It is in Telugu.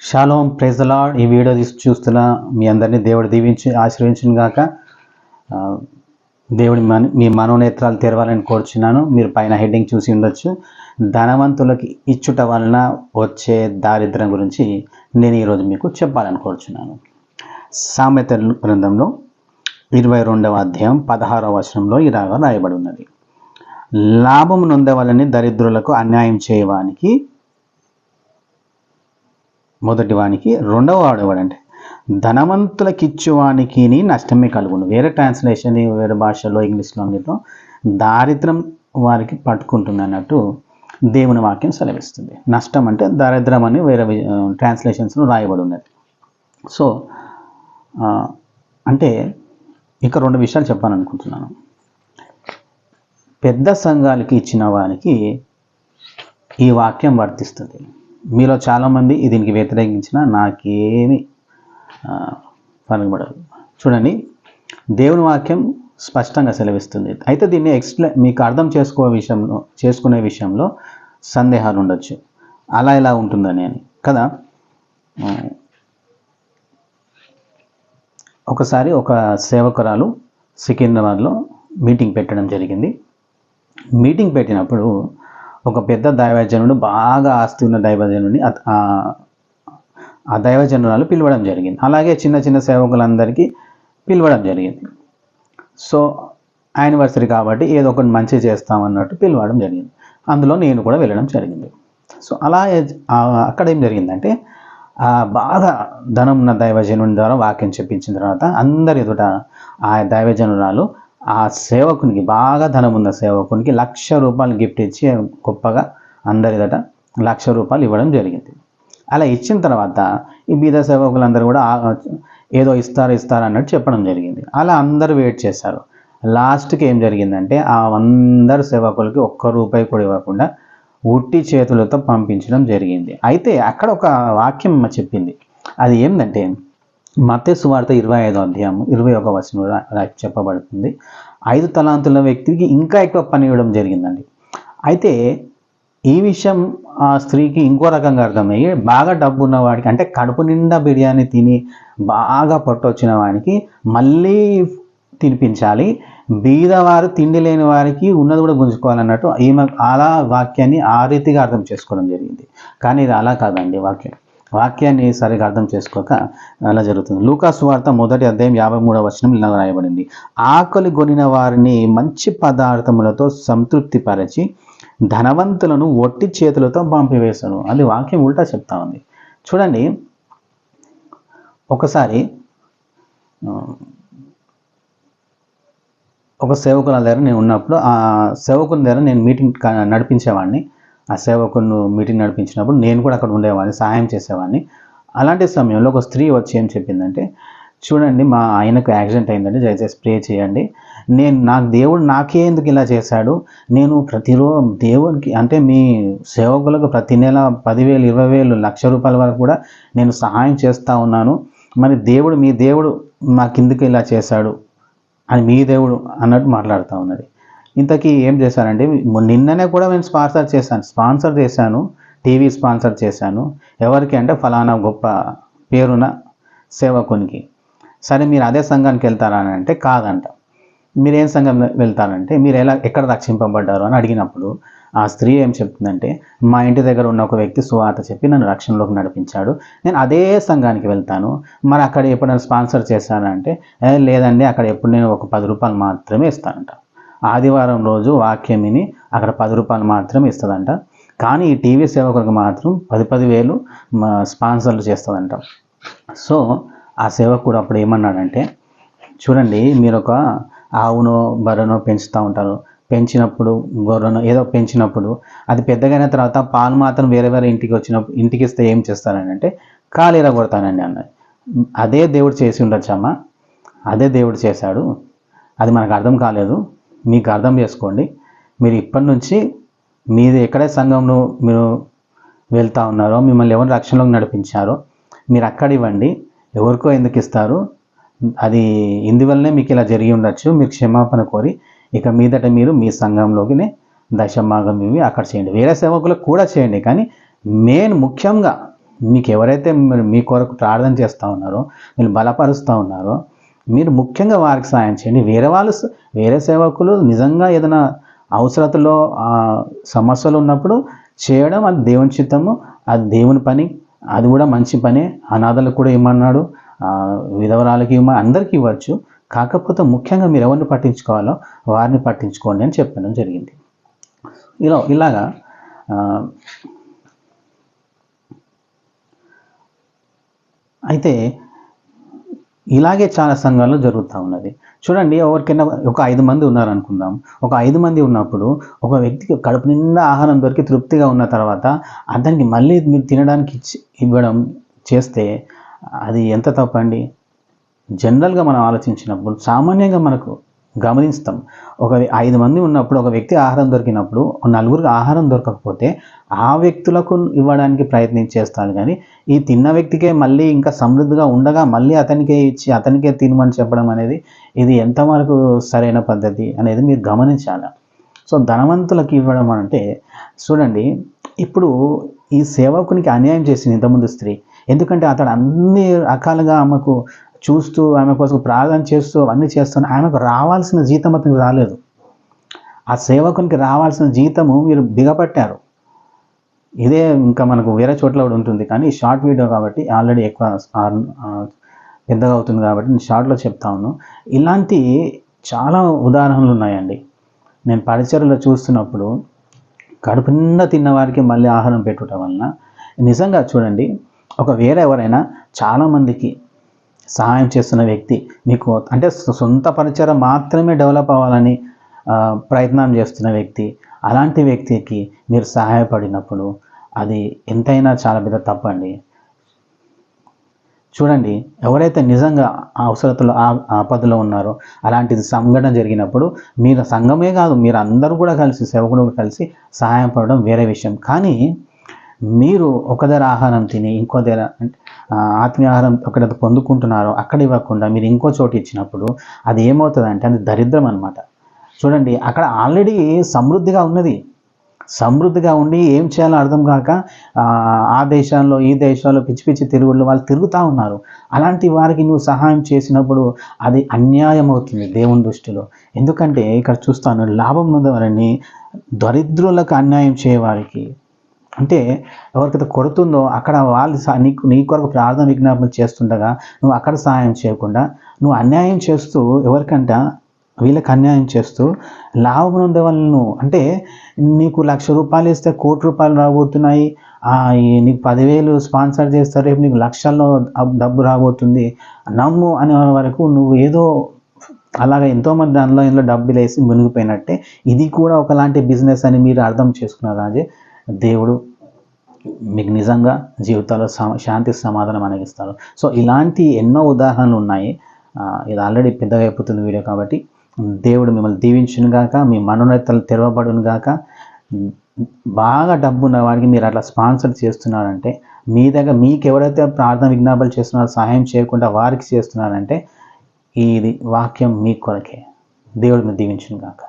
షాలోం ప్రెజలాడ్ ఈ వీడియో తీసి చూస్తున్న మీ అందరినీ దేవుడు దీవించి ఆశీర్వించిన గాక దేవుడి మన మీ మనోనేత్రాలు తెరవాలని కోరుచున్నాను. మీరు పైన హెడ్డింగ్ చూసి ఉండొచ్చు. ధనవంతులకి ఇచ్చుట వలన వచ్చే దారిద్ర్యం గురించి నేను ఈరోజు మీకు చెప్పాలని కోరుచున్నాను. సామెత గ్రంథంలో ఇరవై రెండవ అధ్యాయం పదహారవ వచనంలో ఇలాగా రాయబడి ఉన్నది. లాభం నొందవలని దరిద్రులకు అన్యాయం చేయవానికి మొదటి వానికి రెండవ వాడు ఎవడంటే ధనవంతులకిచ్చువానికి నష్టమే కలుగును. వేరే ట్రాన్స్లేషన్ వేరే భాషలో ఇంగ్లీష్లో అన్నిట్లో దారిద్రం వారికి పట్టుకుంటుంది అన్నట్టు దేవుని వాక్యం సెలవిస్తుంది. నష్టం అంటే దారిద్రం అని వేరే ట్రాన్స్లేషన్స్లో రాయబడి ఉన్నది సో అంటే ఇక రెండు విషయాలు చెప్పాలనుకుంటున్నాను. పెద్ద సంఘాలకి ఇచ్చిన వారికి ఈ వాక్యం వర్తిస్తుంది. మీలో చాలామంది దీనికి వ్యతిరేకించిన నాకేమి ఆ, చూడండి దేవుని వాక్యం స్పష్టంగా సెలవిస్తుంది. అయితే దీన్ని ఎక్స్ప్లెయిన్ మీకు అర్థం చేసుకో విషయంలో చేసుకునే విషయంలో సందేహాలు ఉండొచ్చు. అలా ఇలా ఉంటుందని అని. కదా? ఒకసారి ఒక సేవకురాలు సికింద్రాబాద్లో మీటింగ్ పెట్టడం జరిగింది. మీటింగ్ పెట్టినప్పుడు ఒక పెద్ద దైవజనుడు బాగా ఆస్తి ఉన్న దైవజనుడిని ఆ- దైవజనురాలు పిలవడం జరిగింది. అలాగే చిన్న చిన్న సేవకులందరికీ పిలవడం జరిగింది. సో యానివర్సరీ కాబట్టి ఏదో ఒకటి మంచి చేస్తామన్నట్టు పిలవడం జరిగింది. అందులో నేను కూడా వెళ్ళడం జరిగింది. సో అలా అక్కడ ఏం జరిగిందంటే బాగా ధనం ఉన్న దైవజనుని ద్వారా వాక్యం చెప్పించిన తర్వాత అందరి ఎదుట ఆ దైవజనురాలు ఆ సేవకునికి బాగా ధనం ఉన్న సేవకునికి లక్ష రూపాయలు గిఫ్ట్ ఇచ్చి గొప్పగా అందరిదట లక్ష రూపాయలు ఇవ్వడం జరిగింది. అలా ఇచ్చిన తర్వాత ఈ బీద సేవకులందరూ కూడా ఏదో ఇస్తారు ఇస్తారు అన్నట్టు చెప్పడం జరిగింది. అలా అందరూ వెయిట్ చేశారు. లాస్ట్కి ఏం జరిగిందంటే ఆ అందరు సేవకులకి ఒక్క రూపాయి కూడా ఇవ్వకుండా ఉట్టి చేతులతో పంపించడం జరిగింది. అయితే అక్కడ ఒక వాక్యం చెప్పింది. అది ఏంటంటే మతే సువార్త ఇరవై ఐదో అధ్యాయం ఇరవై ఒక వచనం చెప్పబడుతుంది. ఐదు తలాంతుల వ్యక్తికి ఇంకా ఎక్కువ పని ఇవ్వడం జరిగిందండి. అయితే ఈ విషయం ఆ స్త్రీకి ఇంకో రకంగా అర్థమయ్యి బాగా డబ్బు ఉన్న వాడికి అంటే కడుపు నిండా బిర్యానీ తిని బాగా పట్టొచ్చిన వాడికి మళ్ళీ తినిపించాలి. బీదవారు తిండి లేని వారికి ఉన్నది కూడా గుంజుకోవాలన్నట్టు ఈమె అలా వాక్యాన్ని ఆ రీతిగా అర్థం చేసుకోవడం జరిగింది. కానీ ఇది అలా కాదండి వాక్యం. వాక్యాన్ని సరిగా అర్థం చేసుకోక అలా జరుగుతుంది. లూకాసు వార్త మొదటి అధ్యాయం యాభై మూడవ వచనం ఇలా రాయబడింది. ఆకలి కొనిన వారిని మంచి పదార్థములతో సంతృప్తిపరచి ధనవంతులను ఒట్టి చేతులతో పంపివేశాను అది వాక్యం ఉల్టా చెప్తా ఉంది. చూడండి ఒకసారి ఒక సేవకుల దగ్గర నేను ఉన్నప్పుడు ఆ సేవకుల దగ్గర నేను మీటింగ్ నడిపించేవాడిని. ఆ సేవకును మీటింగ్ నడిపించినప్పుడు నేను కూడా అక్కడ ఉండేవాడిని సహాయం చేసేవాడిని. అలాంటి సమయంలో ఒక స్త్రీ వచ్చి ఏం చెప్పిందంటే చూడండి మా ఆయనకు యాక్సిడెంట్ అయిందండి దయచేసి ప్రే చేయండి. నేను నాకు దేవుడు నాకే ఎందుకు ఇలా చేశాడు? నేను ప్రతిరోజు దేవునికి అంటే మీ సేవకులకు ప్రతి నెల పదివేలు ఇరవై వేలు లక్ష రూపాయల వరకు కూడా నేను సహాయం చేస్తూ ఉన్నాను. మరి దేవుడు మీ దేవుడు మాకెందుకు ఇలా చేశాడు అని మీ దేవుడు అన్నట్టు మాట్లాడుతూ ఉన్నది. ఇంతకీ ఏం చేశానంటే నిన్ననే కూడా నేను స్పాన్సర్ చేశాను స్పాన్సర్ చేశాను టీవీ స్పాన్సర్ చేశాను. ఎవరికి అంటే ఫలానా గొప్ప పేరున సేవకునికి. సరే మీరు అదే సంఘానికి వెళ్తారా అని అంటే కాదంట. మీరు ఏం సంఘం వెళ్తారంటే మీరు ఎలా ఎక్కడ రక్షింపబడ్డారు అని అడిగినప్పుడు ఆ స్త్రీ ఏం చెప్తుందంటే మా ఇంటి దగ్గర ఉన్న ఒక వ్యక్తి సువార్త చెప్పి నన్ను రక్షణలోకి నడిపించాడు. నేను అదే సంఘానికి వెళ్తాను. మరి అక్కడ ఎప్పుడైనా స్పాన్సర్ చేశానంటే లేదండి అక్కడ ఎప్పుడు నేను ఒక పది రూపాయలు మాత్రమే ఇస్తానంట. ఆదివారం రోజు వాక్యం విని అక్కడ పది రూపాయలు మాత్రమే ఇస్తుందంట. కానీ ఈ టీవీ సేవకులకు మాత్రం పది పది వేలు స్పాన్సర్లు చేస్తుందంట. సో ఆ సేవకుడు అప్పుడు ఏమన్నాడంటే చూడండి మీరు ఒక ఆవునో బర్రెనో పెంచుతూ ఉంటారు. పెంచినప్పుడు గొర్రెనో ఏదో పెంచినప్పుడు అది పెద్దగైన తర్వాత పాలు మాత్రం వేరే వేరే ఇంటికి వచ్చినప్పుడు ఇంటికి ఇస్తే ఏం చేస్తానని అంటే కాలేరా కొడతానండి అన్నది అదే దేవుడు చేసి ఉండొచ్చమ్మా. అదే దేవుడు చేశాడు. అది మనకు అర్థం కాలేదు. మీకు అర్థం చేసుకోండి. మీరు ఇప్పటి నుంచి మీది ఎక్కడే సంఘంలో మీరు వెళ్తా ఉన్నారో మిమ్మల్ని ఎవరు రక్షణలోకి నడిపించారో మీరు అక్కడ ఇవ్వండి. ఎవరికో ఎందుకు ఇస్తారు? అది ఇందువల్లనే మీకు ఇలా జరిగి ఉండొచ్చు. మీరు క్షమాపణ కోరి ఇక మీదట మీరు మీ సంఘంలోకినే దశమాగం ఇవి అక్కడ చేయండి. వేరే సేవకులకు కూడా చేయండి. కానీ మెయిన్ ముఖ్యంగా మీకు ఎవరైతే మీరు మీ కొరకు ప్రార్థన చేస్తూ ఉన్నారో మీరు బలపరుస్తూ ఉన్నారో మీరు ముఖ్యంగా వారికి సాయం చేయండి. వేరే వాళ్ళు వేరే సేవకులు నిజంగా ఏదైనా అవసరతలో సమస్యలు ఉన్నప్పుడు చేయడం అది దేవుని చిత్తము అది దేవుని పని అది కూడా మంచి పనే. అనాథలకు కూడా ఇమ్మన్నాడు విధవరాలకి ఇమ్మ అందరికీ ఇవ్వచ్చు. కాకపోతే ముఖ్యంగా మీరు ఎవరిని పట్టించుకోవాలో వారిని పట్టించుకోండి అని చెప్పడం జరిగింది. ఇలా ఇలాగా అయితే ఇలాగే చాలా సంఘాల్లో జరుగుతూ ఉన్నది. చూడండి ఎవరికైనా ఒక ఐదు మంది ఉన్నారనుకుందాం. ఒక ఐదు మంది ఉన్నప్పుడు ఒక వ్యక్తికి కడుపు నిండా ఆహారం దొరికి తృప్తిగా ఉన్న తర్వాత అతనికి మళ్ళీ మీరు తినడానికి ఇవ్వడం చేస్తే అది ఎంత తప్పండి? జనరల్గా మనం ఆలోచించినప్పుడు సామాన్యంగా మనకు గమనిస్తాం. ఒక ఐదు మంది ఉన్నప్పుడు ఒక వ్యక్తి ఆహారం దొరికినప్పుడు నలుగురికి ఆహారం దొరకకపోతే ఆ వ్యక్తులకు ఇవ్వడానికి ప్రయత్నం చేస్తాను కానీ ఈ తిన్న వ్యక్తికే మళ్ళీ ఇంకా సమృద్ధిగా ఉండగా మళ్ళీ అతనికే ఇచ్చి అతనికే తినమని చెప్పడం అనేది ఇది ఎంతవరకు సరైన పద్ధతి అనేది మీరు గమనించాలి. సో ధనవంతులకు ఇవ్వడం అంటే చూడండి ఇప్పుడు ఈ సేవకునికి అన్యాయం చేసింది ఇంతకుముందు స్త్రీ. ఎందుకంటే అతడు అన్ని రకాలుగా ఆమెకు చూస్తూ ఆమె కోసం ప్రార్థన చేస్తూ అన్నీ చేస్తూ ఆమెకు రావాల్సిన జీతం అతనికి రాలేదు. ఆ సేవకునికి రావాల్సిన జీతము మీరు బిగపట్టారు ఇదే ఇంకా మనకు వేరే చోట్ల కూడా ఉంటుంది. కానీ షార్ట్ వీడియో కాబట్టి ఆల్రెడీ ఎక్కువ పెద్దగా అవుతుంది కాబట్టి నేను షార్ట్లో చెప్తా ఉన్నాను. ఇలాంటి చాలా ఉదాహరణలు ఉన్నాయండి. నేను పరిచయలో చూస్తున్నప్పుడు కడుపు నిండా తిన్న వారికి మళ్ళీ ఆహారం పెట్టుట వలన నిజంగా చూడండి ఒక వేరే ఎవరైనా చాలామందికి సహాయం చేస్తున్న వ్యక్తి మీకు అంటే సొంత పరిచయం మాత్రమే డెవలప్ అవ్వాలని ప్రయత్నం చేస్తున్న వ్యక్తి అలాంటి వ్యక్తికి మీరు సహాయపడినప్పుడు అది ఎంతైనా చాలా పెద్ద తప్పండి. చూడండి ఎవరైతే నిజంగా అవసరతలో ఆ ఆపదలో ఉన్నారో అలాంటిది సంఘటన జరిగినప్పుడు మీరు సంఘమే కాదు మీరు అందరూ కూడా కలిసి సేవకుడు కలిసి సహాయం పడడం వేరే విషయం. కానీ మీరు ఒక ఆహారం తిని ఇంకో దగ్గర అంటే, ఆత్మీయ ఆహారం ఒకటి పొందుకుంటున్నారో అక్కడ ఇవ్వకుండా మీరు ఇంకో చోటు ఇచ్చినప్పుడు అది ఏమవుతుందంటే అది దరిద్రం అనమాట చూడండి అక్కడ ఆల్రెడీ సమృద్ధిగా ఉన్నది. సమృద్ధిగా ఉండి ఏం చేయాలో అర్థం కాక ఆ, ఆ దేశాల్లో ఈ దేశాల్లో పిచ్చి పిచ్చి తిరుగుళ్ళు వాళ్ళు తిరుగుతూ ఉన్నారు. అలాంటి వారికి నువ్వు సహాయం చేసినప్పుడు అది అన్యాయం అవుతుంది దేవుని దృష్టిలో. ఎందుకంటే ఇక్కడ చూస్తాను లాభం ఉన్నవారిని దరిద్రులకు అన్యాయం చేయవారికి అంటే ఎవరికైతే కొడుతుందో అక్కడ వాళ్ళు నీకు నీ కొరకు ప్రార్థన విజ్ఞాపన చేస్తుండగా నువ్వు అక్కడ సహాయం చేయకుండా నువ్వు అన్యాయం చేస్తూ ఎవరికంట వీళ్ళకి అన్యాయం చేస్తూ లాభం ఉండే వాళ్ళను అంటే నీకు లక్ష రూపాయలు ఇస్తే కోటి రూపాయలు రాబోతున్నాయి నీకు పదివేలు స్పాన్సర్ చేస్తారు రేపు నీకు లక్షల్లో డబ్బు రాబోతుంది నమ్ము అనే వరకు నువ్వు ఏదో అలాగే ఎంతోమంది దానిలో ఇందులో డబ్బులు వేసి మునిగిపోయినట్టే ఇది కూడా ఒకలాంటి బిజినెస్ అని మీరు అర్థం చేసుకున్నారు రాజే? దేవుడు మీకు నిజంగా జీవితాల్లో శాంతి సమాధానం అనేగిస్తారు సో ఇలాంటి ఎన్నో ఉదాహరణలు ఉన్నాయి ఇది ఆల్రెడీ పెద్దగా అయిపోతుంది వీడియో కాబట్టి. దేవుడు మిమ్మల్ని దీవించును గాక మీ మనోనేతలు తెరవబడును గాక బాగా డబ్బు ఉన్న వాడికి మీరు అట్లా స్పాన్సర్ చేస్తున్నారంటే మీ దగ్గర మీకు ఎవరైతే ప్రార్థన విజ్ఞాపనలు చేస్తున్నారో సహాయం చేయకుండా వారికి చేస్తున్నారంటే ఇది వాక్యం మీ కొరకే. దేవుడు మీరు దీవించును గాక